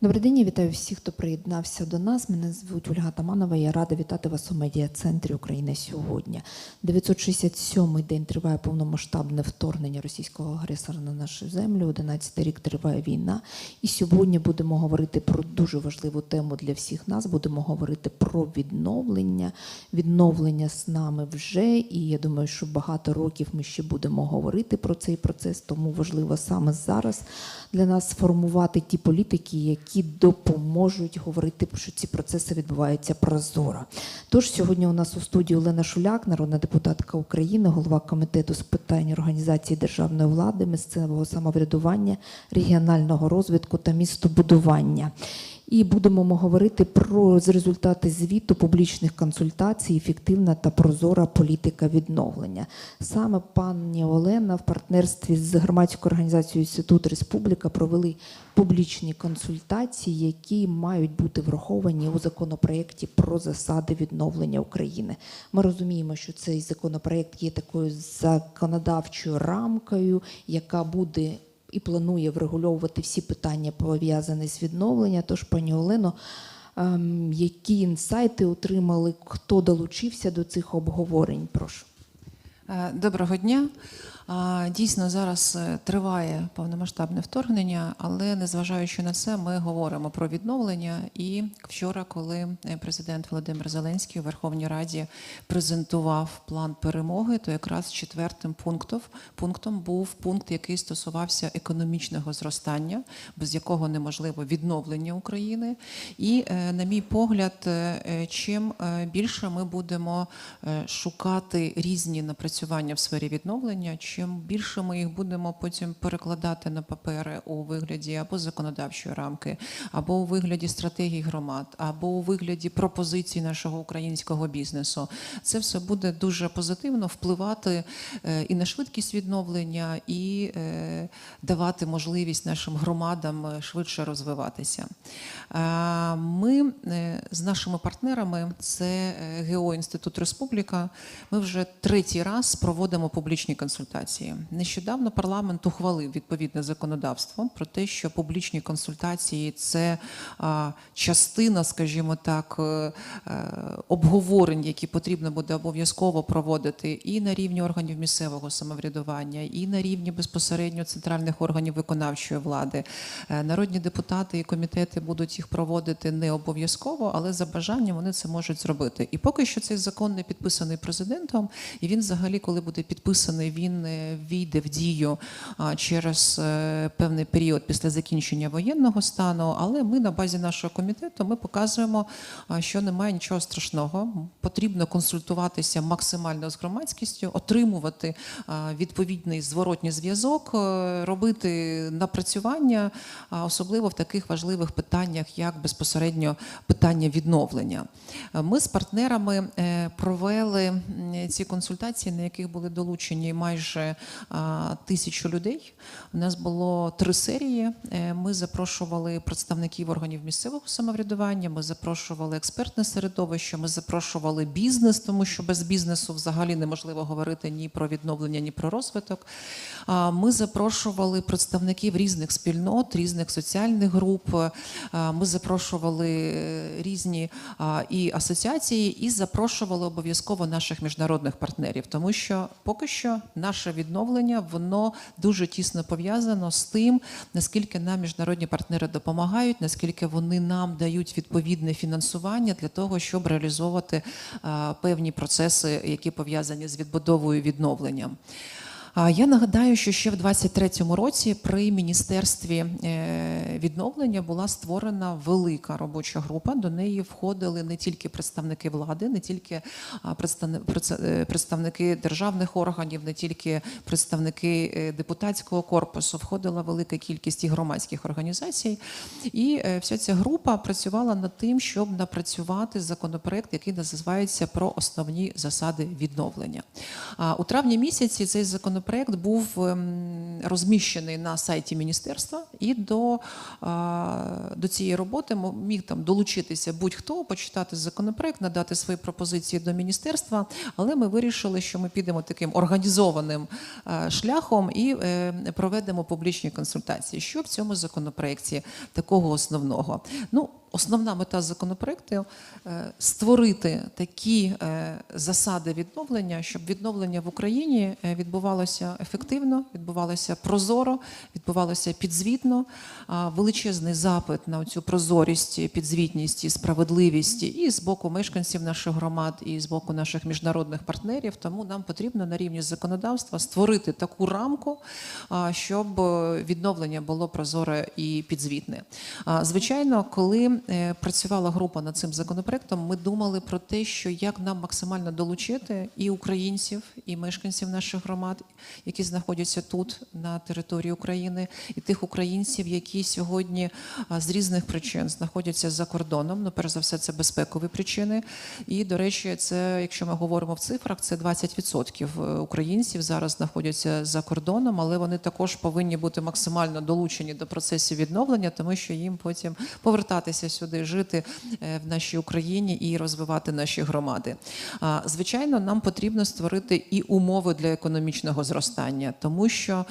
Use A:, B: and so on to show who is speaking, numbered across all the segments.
A: Добрий день, я вітаю всіх, хто приєднався до нас. Мене звуть Ольга Таманова. Я рада вітати вас у медіа-центрі України сьогодні. 967-й день триває повномасштабне вторгнення російського агресора на нашу землю. 11-й рік триває війна. І сьогодні будемо говорити про дуже важливу тему для всіх нас. Будемо говорити про відновлення. Відновлення з нами вже. І я думаю, що багато років ми ще будемо говорити про цей процес. Тому важливо саме зараз для нас сформувати ті політики, які допоможуть говорити, що ці процеси відбуваються прозоро. Тож сьогодні у нас у студії Олена Шуляк, народна депутатка України, голова комітету з питань організації державної влади, місцевого самоврядування, регіонального розвитку та містобудування. І будемо ми говорити про результати звіту публічних консультацій, ефективна та прозора політика відновлення. Саме пані Олена в партнерстві з громадською організацією Інститут Республіка провели публічні консультації, які мають бути враховані у законопроєкті про засади відновлення України. Ми розуміємо, що цей законопроєкт є такою законодавчою рамкою, яка буде і планує врегульовувати всі питання пов'язані з відновленням. Тож, пані Олено, ем, які інсайти отримали, хто долучився до цих обговорень? Прошу.
B: Е, Доброго дня. Дійсно, зараз е, триває повномасштабне вторгнення, але незважаючи на це, ми говоримо про відновлення. І вчора, коли е, президент Володимир Зеленський у Верховній Раді презентував план перемоги, то якраз четвертим пунктом, пунктом був пункт, який стосувався економічного зростання, без якого неможливо відновлення України. І, е, на мій погляд, чим більше ми будемо шукати різні напрацювання в сфері відновлення, чим більше ми їх будемо потім перекладати на папери у вигляді або законодавчої рамки, або у вигляді стратегій громад, або у вигляді пропозицій нашого українського бізнесу, це все буде дуже позитивно впливати е, і на швидкість відновлення, і е, давати можливість нашим громадам е, швидше розвиватися. Ми з нашими партнерами, це ГО Інститут Республіка, ми вже третій раз проводимо публічні консультації. Нещодавно парламент ухвалив відповідне законодавство про те, що публічні консультації це частина, скажімо так, е, е, обговорень, які потрібно буде обов'язково проводити і на рівні органів місцевого самоврядування, і на рівні безпосередньо центральних органів виконавчої влади. Е, Народні депутати і комітети будуть їх проводити не обов'язково, але за бажанням вони це можуть зробити. І поки що цей закон не підписаний президентом, і він взагалі, коли буде підписаний, він е, війде в дію через е, певний період після закінчення воєнного стану. Але ми на базі нашого комітету ми показуємо, що немає нічого страшного. Потрібно консультуватися максимально з громадськістю, отримувати відповідний зворотній зв'язок, е, робити напрацювання, особливо в таких важливих питаннях, як безпосередньо питання відновлення. Е, Ми з партнерами провели ці консультації, на яких були долучені майже а, тисячу людей. У нас було три серії. Е, Ми запрошували представників органів місцевого самоврядування, ми запрошували експертне середовище, ми запрошували бізнес, тому що без бізнесу взагалі неможливо говорити ні про відновлення, ні про розвиток. Ми запрошували представників різних спільнот, різних соціальних груп. А, Ми запрошували е, різні і асоціації, і запрошували обов'язково наших міжнародних партнерів, тому що поки що наше відновлення воно дуже тісно пов'язано з тим, наскільки нам міжнародні партнери допомагають, наскільки вони нам дають відповідне фінансування для того, щоб реалізовувати певні процеси, які пов'язані з відбудовою відновленням. Я нагадаю, що ще в 23-му році при міністерстві е, відновлення була створена велика робоча група. До неї входили не тільки представники влади, не тільки е, представники державних органів, не тільки представники е, депутатського корпусу. Входила велика кількість і громадських організацій. І вся ця група працювала над тим, щоб напрацювати законопроект, який називається про основні засади відновлення. У травні місяці цей законопроект законопроект був ем, розміщений на сайті міністерства, і до, до цієї роботи міг там долучитися будь-хто, почитати законопроект, надати свої пропозиції до міністерства. Але ми вирішили, що ми підемо таким організованим е, шляхом і е, проведемо публічні консультації. Що в цьому законопроекті такого основного? Ну, Основна мета законопроекту е, створити такі е, засади відновлення, щоб відновлення в Україні е, відбувалося ефективно, відбувалося прозоро, відбувалося підзвітно. Величезний запит на цю прозорість, підзвітність і справедливість і з боку мешканців наших громад, і з боку наших міжнародних партнерів. Тому нам потрібно на рівні законодавства створити таку рамку, щоб відновлення було прозоре і підзвітне. Звичайно, коли е, працювала група над цим законопроектом, ми думали про те, що як нам максимально долучити і українців, і мешканців наших громад, які знаходяться тут на території України, і тих українців, які сьогодні з різних причин знаходяться за кордоном. Ну, перш за все, це безпекові причини. І, до речі, це, якщо ми говоримо в цифрах, це 20% українців зараз знаходяться за кордоном, але вони також повинні бути максимально долучені до процесів відновлення, тому що їм потім повертатися сюди, жити е, в нашій Україні і розвивати наші громади. Звичайно, нам потрібно створити і умови для економічного зростання, тому що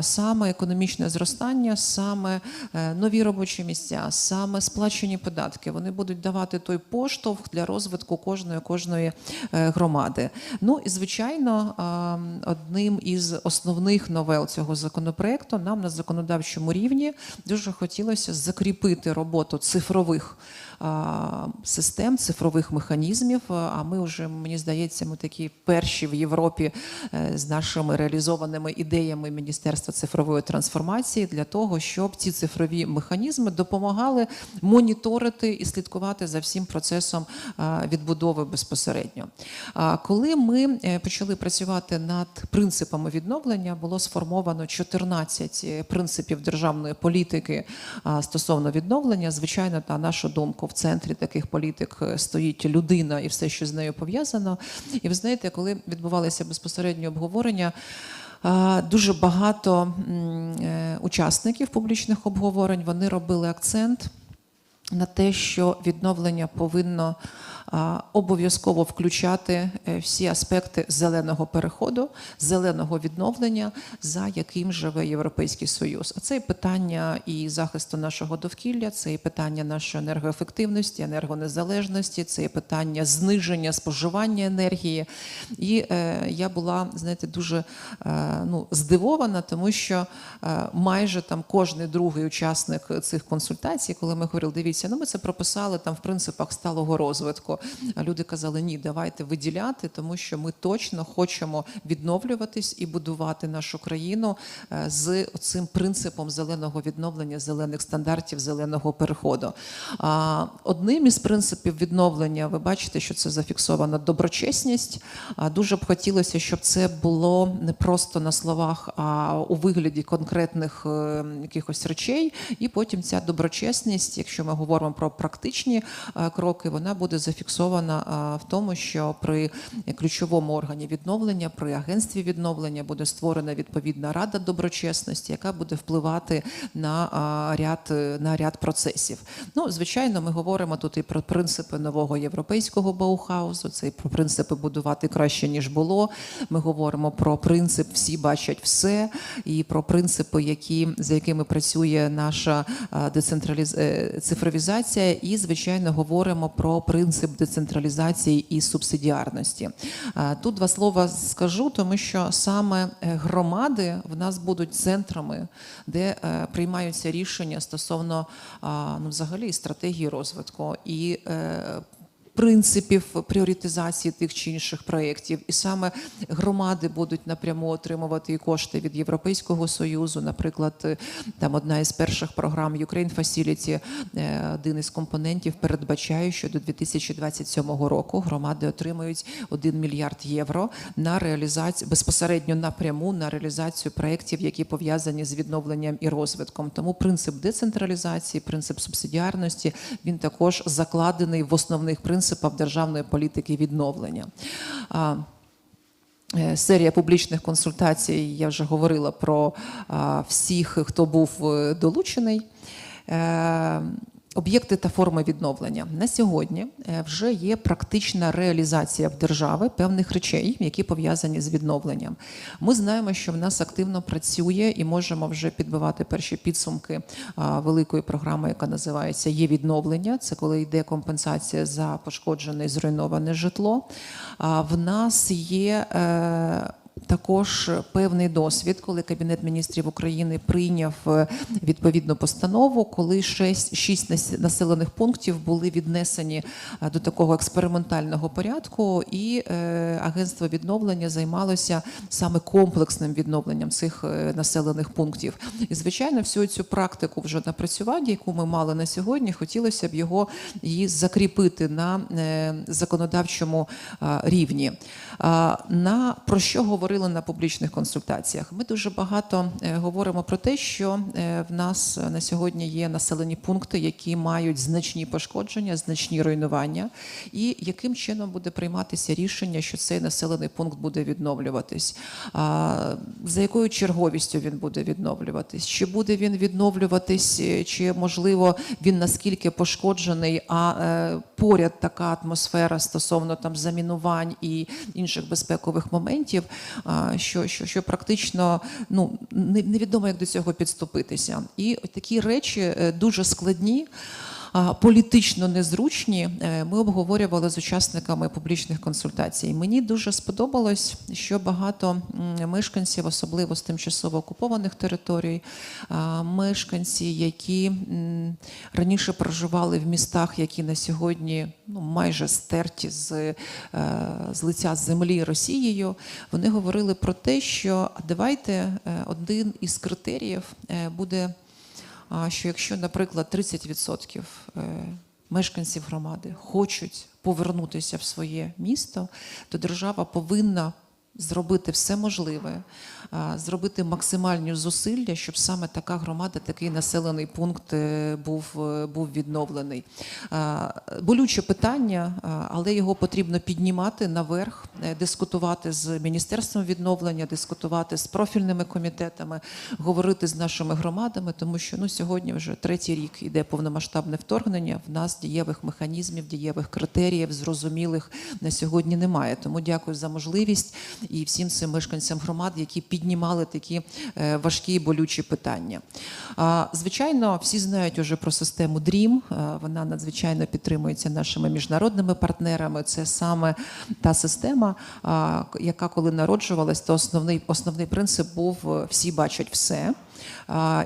B: саме економічне зростання, саме е, нові робочі місця, саме сплачені податки, вони будуть давати той поштовх для розвитку кожної кожної е, громади. Ну і звичайно, одним із основних новел цього законопроекту нам на законодавчому рівні дуже хотілося закріпити роботу цифрових а, систем, цифрових механізмів. А ми вже мені здається, ми такі перші в Європі е, з нашими реалізованими ідеями Міністерства цифрової трансформації для того, щоб ці цифрові механізми допомагали моніторити і слідкувати за всім процесом відбудови безпосередньо. Коли ми е, почали працювати над принципами відновлення, було сформовано 14 принципів державної політики стосовно відновлення. Звичайно, на нашу думку, в центрі таких політик е, стоїть людина і все, що з нею пов'язано. І ви знаєте, коли відбувалися безпосередньо обговорення. Дуже багато е, учасників публічних обговорень вони робили акцент на те, що відновлення повинно обов'язково включати е, всі аспекти зеленого переходу, зеленого відновлення, за яким живе Європейський Союз. А це і питання і захисту нашого довкілля, це і питання нашої енергоефективності, енергонезалежності, це і питання зниження споживання енергії. І е, я була, знаєте, дуже е, ну, здивована, тому що е, майже там кожний другий учасник цих консультацій, коли ми говорили, дивіться, ну ми це прописали там в принципах сталого розвитку. А люди казали, ні, давайте виділяти, тому що ми точно хочемо відновлюватись і будувати нашу країну е, з цим принципом зеленого відновлення, зелених стандартів, зеленого переходу. Одним із принципів відновлення, ви бачите, що це зафіксована доброчесність. Дуже б хотілося, щоб це було не просто на словах, а у вигляді конкретних е, якихось речей. І потім ця доброчесність, якщо ми говоримо про практичні е, кроки, вона буде зафіксована е, в тому, що при ключовому органі відновлення, при агентстві відновлення буде створена відповідна рада доброчесності, яка буде впливати на ряд на ряд процесів. Ну, звичайно, ми говоримо тут і про принципи нового європейського Баухаузу, це і про принципи будувати краще ніж було. Ми говоримо про принцип всі бачать все, і про принципи, які за якими працює наша а, децентраліз... е, цифровізація, і звичайно говоримо про принцип децентралізації і субсидіарності. Тут два слова скажу, тому що саме е, громади в нас будуть центрами, де е, приймаються рішення стосовно ну, взагалі стратегії розвитку і е, принципів пріоритизації тих чи інших проєктів. І саме громади будуть напряму отримувати і кошти від Європейського союзу. Наприклад, е, там одна із перших програм Ukraine Facility, е, один із компонентів передбачає, що до 2027 року громади отримують 1 мільярд євро на реалізацію безпосередньо напряму на реалізацію проєктів, які пов'язані з відновленням і розвитком. Тому принцип децентралізації, принцип субсидіарності він також закладений в основних принципах державної політики відновлення. Е, Серія публічних консультацій. Я вже говорила про всіх, хто був е, долучений. Е, Об'єкти та форми відновлення на сьогодні е, вже є практична реалізація в держави певних речей, які пов'язані з відновленням. Ми знаємо, що в нас активно працює і можемо вже підбивати перші підсумки великої програми, яка називається Є відновлення. Це коли йде компенсація за пошкоджене і зруйноване житло. В нас є. Також певний досвід, коли Кабінет міністрів України прийняв е, відповідну постанову, коли шість, шість нас- населених пунктів були віднесені е, до такого експериментального порядку, і е, агентство відновлення займалося саме комплексним відновленням цих населених пунктів. І звичайно, всю цю практику вже напрацювання, яку ми мали на сьогодні, хотілося б його її закріпити на законодавчому рівні. На про що говорили на публічних консультаціях? Ми дуже багато е, говоримо про те, що е, в нас на сьогодні є населені пункти, які мають значні пошкодження, значні руйнування, і яким чином буде прийматися рішення, що цей населений пункт буде відновлюватись, за якою черговістю він буде відновлюватись, чи буде він відновлюватись, е, чи можливо він наскільки пошкоджений, а е, поряд така атмосфера стосовно там замінувань і інших безпекових моментів, що, що, що практично ну не- невідомо, як до цього підступитися. І такі речі е, дуже складні. Політично незручні е, ми обговорювали з учасниками публічних консультацій. Мені дуже сподобалось, що багато мешканців, особливо з тимчасово окупованих територій, мешканці, які раніше проживали в містах, які на сьогодні ну, майже стерті з, е, з лиця землі Росією, вони говорили про те, що давайте е, один із критеріїв буде що якщо, наприклад, 30% е, мешканців громади хочуть повернутися в своє місто, то держава повинна зробити все можливе, зробити максимальні зусилля, щоб саме така громада, такий населений пункт е, був, е, був відновлений. Болюче питання, але його потрібно піднімати наверх, е, дискутувати з міністерством відновлення, дискутувати з профільними комітетами, говорити з нашими громадами, тому що ну сьогодні вже третій рік іде повномасштабне вторгнення. В нас дієвих механізмів, дієвих критеріїв, зрозумілих на сьогодні немає. Тому дякую за можливість і всім цим мешканцям громад, які піднімали такі е, важкі і болючі питання. Звичайно, всі знають уже про систему DREAM. Е, Вона надзвичайно підтримується нашими міжнародними партнерами. Це саме та система, яка коли народжувалась, то основний, основний принцип був е, всі бачать все.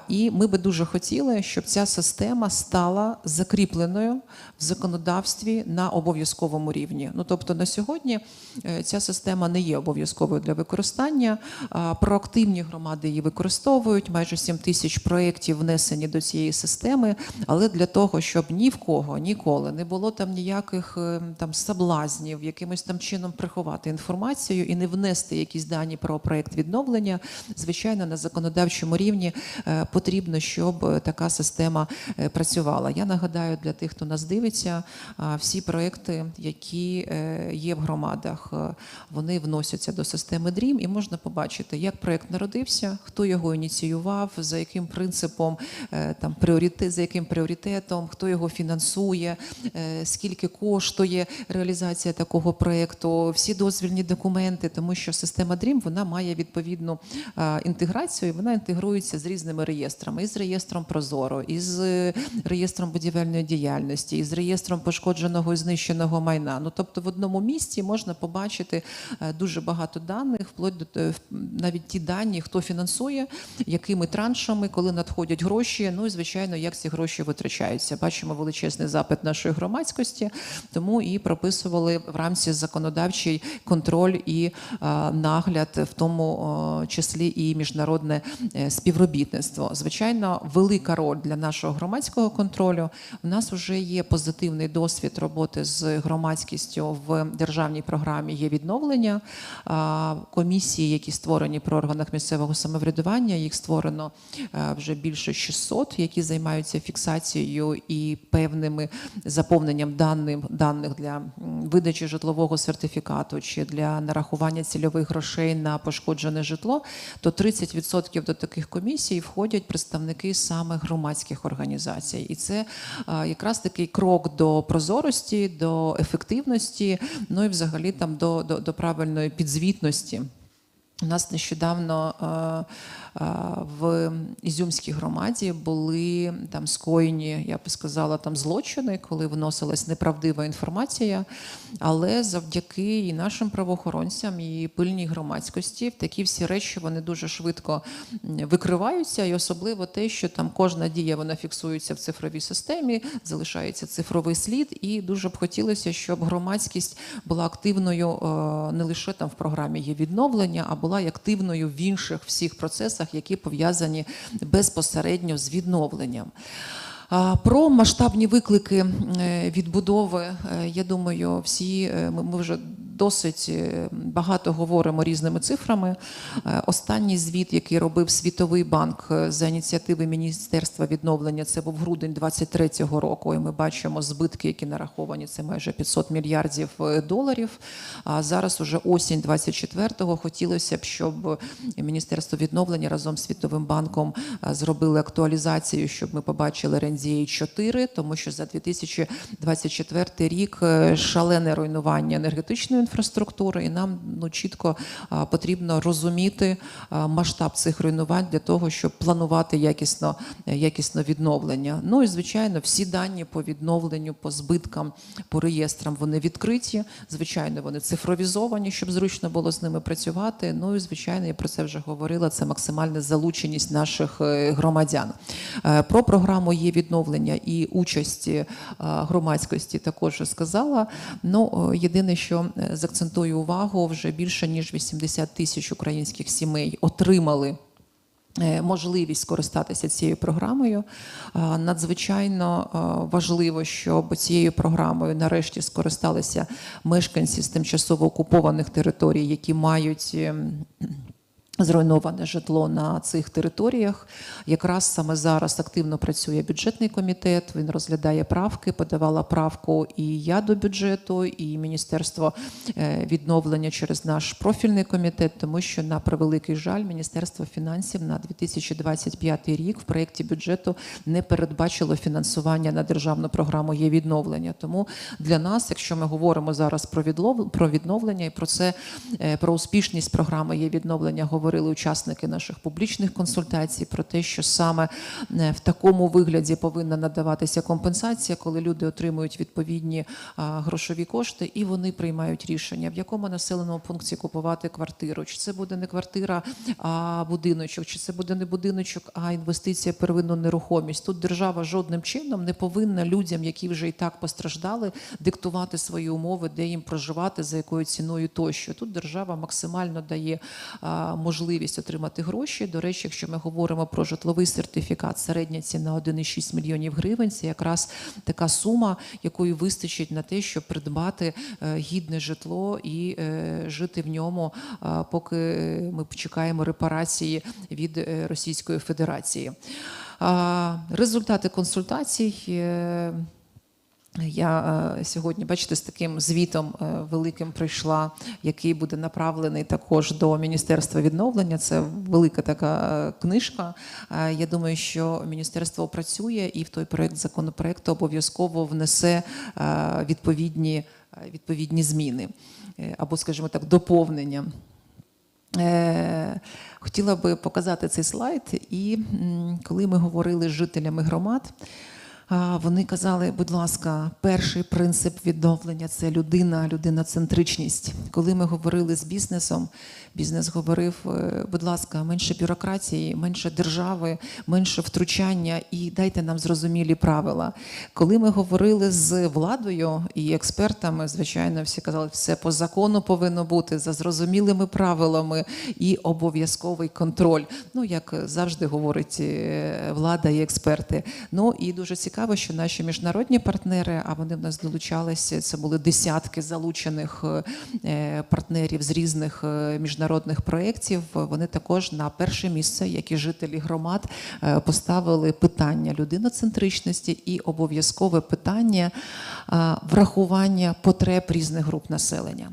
B: І ми би дуже хотіли, щоб ця система стала закріпленою в законодавстві на обов'язковому рівні. Ну тобто на сьогодні е, ця система не є обов'язковою для використання. Проактивні громади її використовують. Майже 7 тисяч проєктів внесені до цієї системи. Але для того, щоб ні в кого ніколи не було там ніяких е, там соблазнів, якимось там чином приховати інформацію і не внести якісь дані про проєкт відновлення, звичайно, на законодавчому рівні е, потрібно, щоб е, така система е, працювала. Я нагадаю для тих, хто нас дивиться, всі проекти, які е, є в громадах, е, вони вносяться до системи DREAM, і можна побачити, як проект народився, хто його ініціював, за яким принципом е, там пріоритет, за яким пріоритетом, хто його фінансує, е, скільки коштує реалізація такого проекту, всі дозвільні документи, тому що система DREAM вона має відповідну е, інтеграцію, вона інтегрується з різними реєстрами, із реєстром Прозоро, із е, реєстром будівельної діяльності, із реєстром пошкодженого і знищеного майна. Ну тобто, в одному місці можна побачити е, дуже багато даних, вплоть до е, навіть ті дані, хто фінансує, якими траншами, коли надходять гроші. Ну і звичайно, як ці гроші витрачаються. Бачимо величезний запит нашої громадськості, тому і прописували в рамці законодавчий контроль і нагляд, в тому числі і міжнародне співробітництво. Співробітництво. Звичайно, велика роль для нашого громадського контролю. У нас вже є позитивний досвід роботи з громадськістю в державній програмі є відновлення. Комісії, які створені при органах місцевого самоврядування, їх створено е, вже більше 600, які займаються фіксацією і певними заповненням даних, даних для видачі житлового сертифікату чи для нарахування цільових грошей на пошкоджене житло, то 30% до таких комісій входять представники саме громадських організацій. І це якраз такий крок до прозорості, до ефективності, ну і взагалі там до, до, до правильної підзвітності. У нас нещодавно е, е, в Ізюмській громаді були там скоєні, я би сказала, там злочини, коли вносилась неправдива інформація. Але завдяки і нашим правоохоронцям, і пильній громадськості, такі всі речі вони дуже швидко викриваються, і особливо те, що там кожна дія вона фіксується в цифровій системі, залишається цифровий слід. І дуже б хотілося, щоб громадськість була активною е, не лише там в програмі є відновлення, а була активною в інших всіх процесах, які пов'язані безпосередньо з відновленням. Про масштабні виклики е, відбудови, е, я думаю, всі е, ми вже досить багато говоримо різними цифрами. Останній звіт, який робив Світовий банк за ініціативи Міністерства відновлення, це був грудень 23-го року. І ми бачимо збитки, які нараховані. Це майже 500 мільярдів доларів. А зараз уже осінь 24-го. Хотілося б, щоб Міністерство відновлення разом з Світовим банком зробили актуалізацію, щоб ми побачили РНДА 4, тому що за 2024 рік е, шалене руйнування енергетичної інфраструктури, і нам ну чітко потрібно розуміти масштаб цих руйнувань для того, щоб планувати якісно, якісно відновлення. Ну і звичайно, всі дані по відновленню, по збиткам, по реєстрам вони відкриті. Звичайно, вони цифровізовані, щоб зручно було з ними працювати. Ну і звичайно, я про це вже говорила. Це максимальна залученість наших е, громадян. Е, Про програму є відновлення і участі е, громадськості також сказала. Ну, е, єдине, що е, закцентую увагу, вже більше ніж 80 тисяч українських сімей отримали. Можливість скористатися цією програмою надзвичайно важливо, щоб цією програмою нарешті скористалися мешканці з тимчасово окупованих територій, які мають ем, Зруйноване житло на цих територіях. Якраз саме зараз активно працює бюджетний комітет. Він розглядає правки, подавала правку і я до бюджету, і Міністерство е, відновлення через наш профільний комітет, тому що на превеликий жаль, Міністерство фінансів на 2025 рік в проєкті бюджету не передбачило фінансування на державну програму є відновлення. Тому для нас, якщо ми говоримо зараз про відновлення і про це е, про успішність програми є відновлення, говорили учасники наших публічних консультацій про те, що саме е, в такому вигляді повинна надаватися компенсація, коли люди отримують відповідні грошові кошти, і вони приймають рішення, в якому населеному пункті купувати квартиру. Чи це буде не квартира, а будиночок, чи це буде не будиночок, а інвестиція первинну нерухомість. Тут держава жодним чином не повинна людям, які вже і так постраждали, диктувати свої умови, де їм проживати, за якою ціною тощо. Тут держава максимально дає а, можливість отримати гроші. До речі, якщо ми говоримо про житловий сертифікат, середня ціна 1,6 мільйонів гривень. Це якраз така сума, якої вистачить на те, щоб придбати е, гідне житло і е, жити в ньому, поки ми чекаємо репарації від е, Російської Федерації. Результати консультацій. Я е, сьогодні, бачите, з таким звітом е, великим прийшла, який буде направлений також до Міністерства відновлення. Це велика така е, книжка. Я думаю, що міністерство опрацює і в той проект законопроекту обов'язково внесе відповідні, відповідні зміни або, скажімо так, доповнення. Хотіла би показати цей слайд, і коли ми говорили з жителями громад, Вони казали, будь ласка, перший принцип відновлення це людина, людиноцентричність. Коли ми говорили з бізнесом, бізнес говорив, е, будь ласка, менше бюрократії, менше держави, менше втручання і дайте нам зрозумілі правила. Коли ми говорили з владою і експертами, звичайно, всі казали, все по закону повинно бути за зрозумілими правилами і обов'язковий контроль. Ну як завжди говорить е, влада і експерти. Ну і дуже цікаво, що наші міжнародні партнери, а вони в нас долучалися. Це були десятки залучених е, партнерів з різних е, міжнародних проєктів. Вони також на перше місце, як і жителі громад, е, поставили питання людиноцентричності і обов'язкове питання врахування потреб різних груп населення.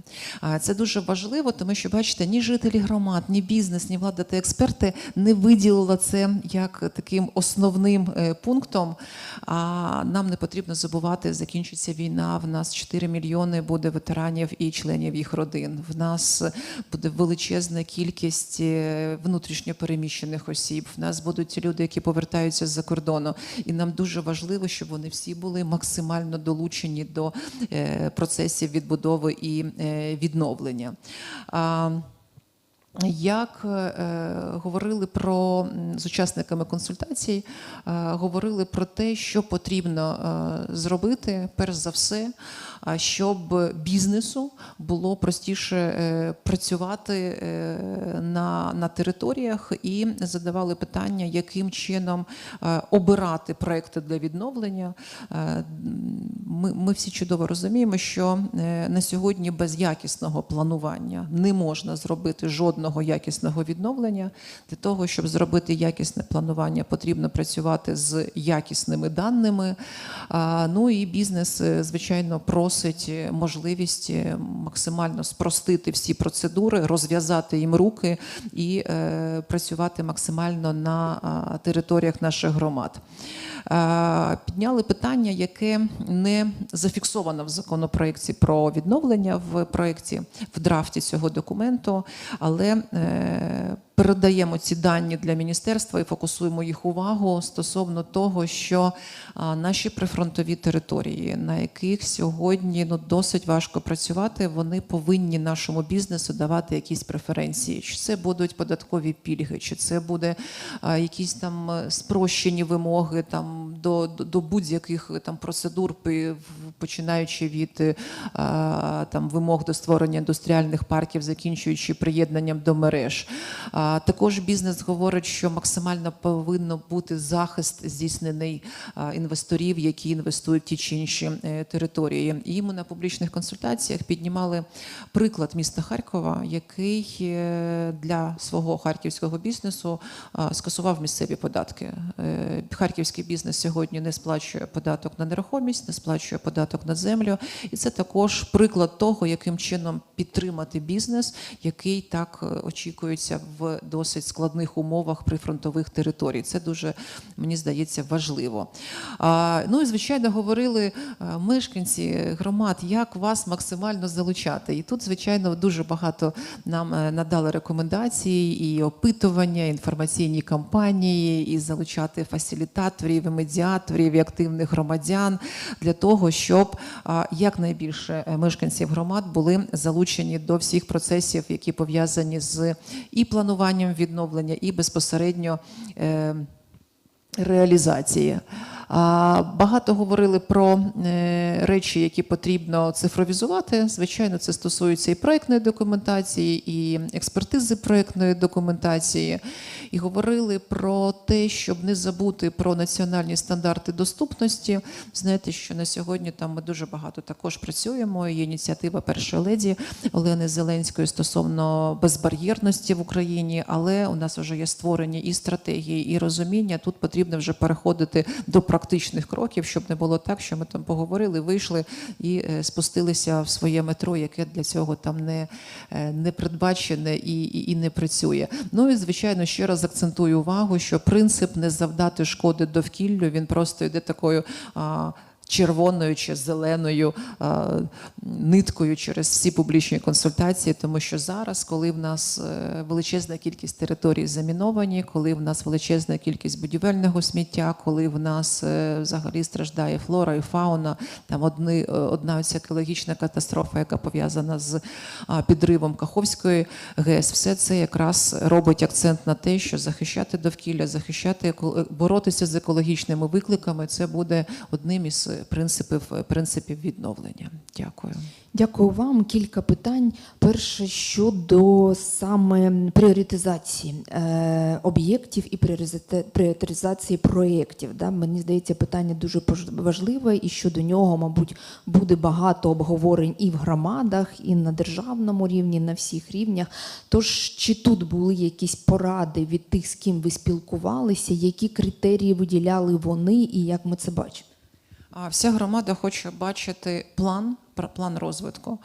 B: Це дуже важливо, тому що бачите, ні жителі громад, ні бізнес, ні влада та експерти не виділили це як таким основним е, пунктом. А нам не потрібно забувати, закінчиться війна. В нас 4 мільйони буде ветеранів і членів їх родин. В нас буде величезна кількість е, внутрішньо переміщених осіб. В нас будуть люди, які повертаються з-за кордону. І нам дуже важливо, щоб вони всі були максимально долучені до е, процесів відбудови і е, відновлення. Як е, говорили про з учасниками консультацій, е, говорили про те, що потрібно е, зробити, перш за все, щоб бізнесу було простіше е, працювати е, на, на територіях і задавали питання, яким чином е, обирати проекти для відновлення. Е, Ми, ми всі чудово розуміємо, що е, на сьогодні без якісного планування не можна зробити жодного якісного відновлення. Для того, щоб зробити якісне планування, потрібно працювати з якісними даними. Ну і бізнес, е, звичайно, просить можливість е, максимально спростити всі процедури, розв'язати їм руки і е, працювати максимально на територіях наших громад. Е, Підняли питання, яке не зафіксовано в законопроекті про відновлення в проєкті в драфті цього документу, але е, передаємо ці дані для міністерства і фокусуємо їх увагу стосовно того, що наші прифронтові території, на яких сьогодні ну досить важко працювати, вони повинні нашому бізнесу давати якісь преференції. Чи це будуть податкові пільги, чи це буде якісь там е, спрощені вимоги там до, до, будь-яких е, там процедур, починаючи від е, там вимог до створення індустріальних парків, закінчуючи приєднанням до мереж. Також бізнес говорить, що максимально повинно бути захист здійснений інвесторів, які інвестують в ті чи інші е, території. І ми на публічних консультаціях піднімали приклад міста Харкова, який е, для свого харківського бізнесу скасував місцеві податки. Е, Харківський бізнес сьогодні не сплачує податок на нерухомість, не сплачує податок на землю. І це також приклад того, яким чином підтримати бізнес, який так очікується в досить складних умовах прифронтових територій. Це дуже мені здається важливо. Ну і звичайно говорили е, мешканці громад, як вас максимально залучати. І тут, звичайно, дуже багато нам е, надали рекомендацій і опитування, інформаційні кампанії, і залучати фасилітаторів, і медіаторів, і активних громадян для того, щоб якнайбільше е, мешканців громад були залучені до всіх процесів, які пов'язані з і плануванням відновлення, і безпосередньо. Е, реалізації. Багато говорили про е, речі, які потрібно цифровізувати. Звичайно, це стосується і проектної документації, і експертизи проектної документації. І говорили про те, щоб не забути про національні стандарти доступності. Знаєте, що на сьогодні там ми дуже багато також працюємо. Є ініціатива першої леді Олени Зеленської стосовно безбар'єрності в Україні, але у нас вже є створені і стратегії, і розуміння. Тут потрібно вже переходити до практичних кроків, щоб не було так, що ми там поговорили, вийшли і е, спустилися в своє метро, яке для цього там не, е, не передбачене і, і, і не працює. Ну і звичайно, ще раз акцентую увагу, що принцип не завдати шкоди довкіллю, він просто йде такою. А, червоною чи зеленою а, ниткою через всі публічні консультації, тому що зараз, коли в нас е, величезна кількість територій заміновані, коли в нас величезна кількість будівельного сміття, коли в нас е, взагалі страждає флора і фауна, там одни, е, одна ось екологічна катастрофа, яка пов'язана з підривом Каховської ГЕС, все це якраз робить акцент на те, що захищати довкілля, захищати боротися з екологічними викликами, це буде одним із принципів принципів відновлення. Дякую.
A: Дякую вам. Кілька питань. Перше щодо саме пріоритизації е, об'єктів і пріоритизації проєктів. Да? Мені здається, питання дуже важливе, і щодо нього, мабуть, буде багато обговорень і в громадах, і на державному рівні, на всіх рівнях. Тож, чи тут були якісь поради від тих, з ким ви спілкувалися, які критерії виділяли вони, і як ми це бачимо?
B: Вся громада хоче бачити план, план розвитку.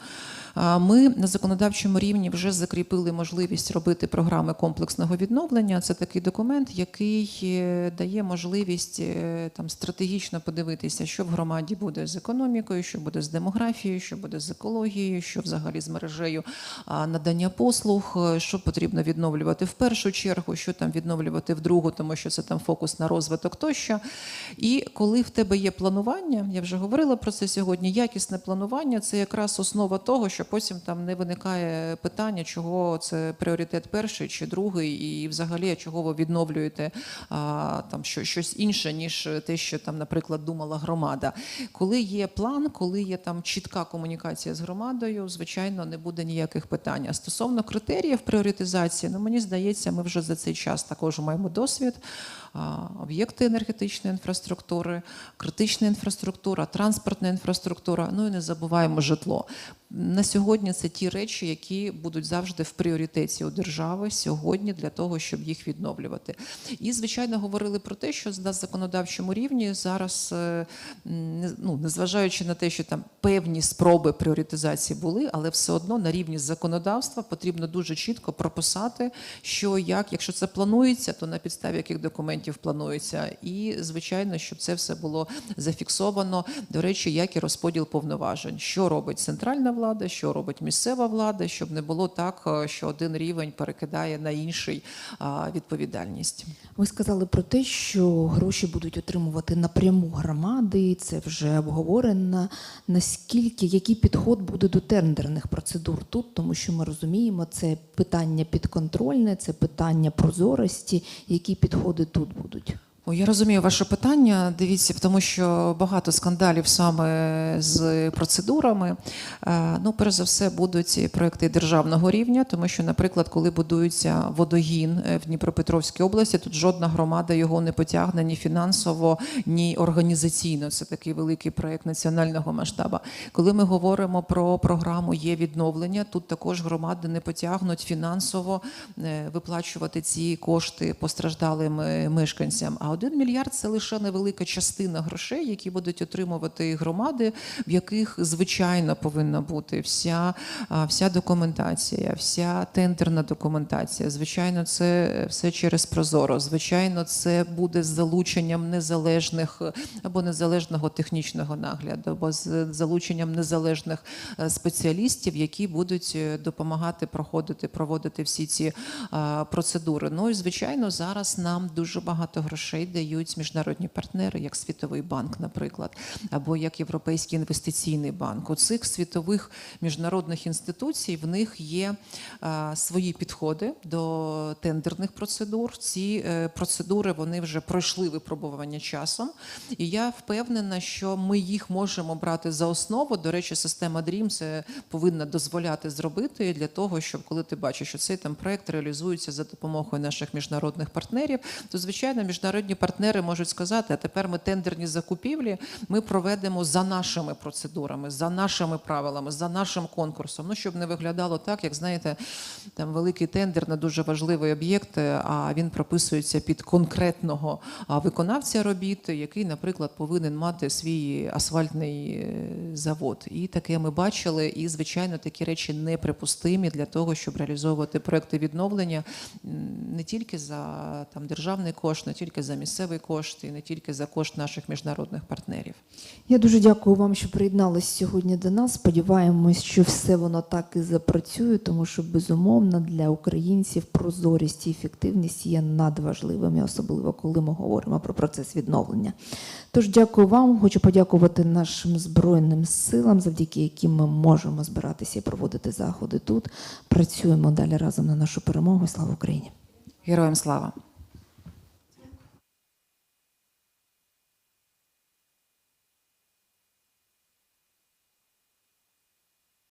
B: Ми на законодавчому рівні вже закріпили можливість робити програми комплексного відновлення. Це такий документ, який е, дає можливість е, там стратегічно подивитися, що в громаді буде з економікою, що буде з демографією, що буде з екологією, що взагалі з мережею надання послуг, е, що потрібно відновлювати в першу чергу, що там відновлювати в другу, тому що це там фокус на розвиток тощо. І коли в тебе є планування, я вже говорила про це сьогодні. Якісне планування це якраз основа того, що потім там не виникає питання, чого це пріоритет перший чи другий, і взагалі чого ви відновлюєте а, там що, щось інше, ніж те, що там, наприклад, думала громада. Коли є план, коли є там чітка комунікація з громадою, звичайно, не буде ніяких питань. А стосовно критеріїв пріоритизації, ну мені здається, ми вже за цей час також маємо досвід. Об'єкти енергетичної інфраструктури, критична інфраструктура, транспортна інфраструктура. Ну і не забуваємо житло. На сьогодні це ті речі, які будуть завжди в пріоритеті у держави сьогодні для того, щоб їх відновлювати. І звичайно говорили про те, що на законодавчому рівні зараз, е, ну незважаючи на те, що там певні спроби пріоритизації були, але все одно на рівні законодавства потрібно дуже чітко прописати, що як, якщо це планується, то на підставі яких документів планується. І звичайно, щоб це все було зафіксовано. До речі, як і розподіл повноважень, що робить центральна влада, що робить місцева влада, щоб не було так, е, що один рівень перекидає на інший відповідальність.
A: Ви сказали про те, що гроші будуть отримувати напряму громади. Це вже обговорено. Наскільки який підход буде до тендерних процедур тут, тому що ми розуміємо, це питання підконтрольне, це питання прозорості. Які підходи тут будуть?
B: О, я розумію ваше питання. Дивіться, тому що багато скандалів саме з процедурами. Е, Ну, перш за все, будуть проекти державного рівня, тому що, наприклад, коли будується водогін е, в Дніпропетровській області, тут жодна громада його не потягне ні фінансово, ні організаційно. Це такий великий проект національного масштабу. Коли ми говоримо про програму є відновлення, тут також громади не потягнуть фінансово е, виплачувати ці кошти постраждалим мешканцям. Один мільярд це лише невелика частина грошей, які будуть отримувати громади, в яких звичайно повинна бути вся, вся документація, вся тендерна документація. Звичайно, це все через Прозоро. Звичайно, це буде з залученням незалежних або незалежного технічного нагляду, або з залученням незалежних е, спеціалістів, які будуть е, допомагати проходити, проводити всі ці процедури. Ну і звичайно, зараз нам дуже багато грошей дають міжнародні партнери, як Світовий банк, наприклад, або як Європейський інвестиційний банк. У цих світових міжнародних інституцій в них є свої підходи до тендерних процедур. Ці е, процедури вони вже пройшли випробування часом. І я впевнена, що ми їх можемо брати за основу. До речі, система DREAM це повинна дозволяти зробити для того, щоб коли ти бачиш, що цей там проект реалізується за допомогою наших міжнародних партнерів, то звичайно міжнародні партнери можуть сказати, а тепер ми тендерні закупівлі ми проведемо за нашими процедурами, за нашими правилами, за нашим конкурсом. Ну щоб не виглядало так, як знаєте, там великий тендер на дуже важливий об'єкт, а він прописується під конкретного виконавця робіт, який, наприклад, повинен мати свій асфальтний е, завод. І таке ми бачили. І звичайно, такі речі неприпустимі для того, щоб реалізовувати проекти відновлення не тільки за там державний кошт, не тільки за місцевий кошт і не тільки за кошт наших міжнародних партнерів.
A: Я дуже дякую вам, що приєднались сьогодні до нас. Сподіваємось, що все воно так і запрацює, тому що безумовно для українців прозорість і ефективність є надважливими, особливо коли ми говоримо про процес відновлення. Тож дякую вам. Хочу подякувати нашим збройним силам, завдяки яким ми можемо збиратися і проводити заходи тут. Працюємо далі разом на нашу перемогу. Слава Україні!
B: Героям слава!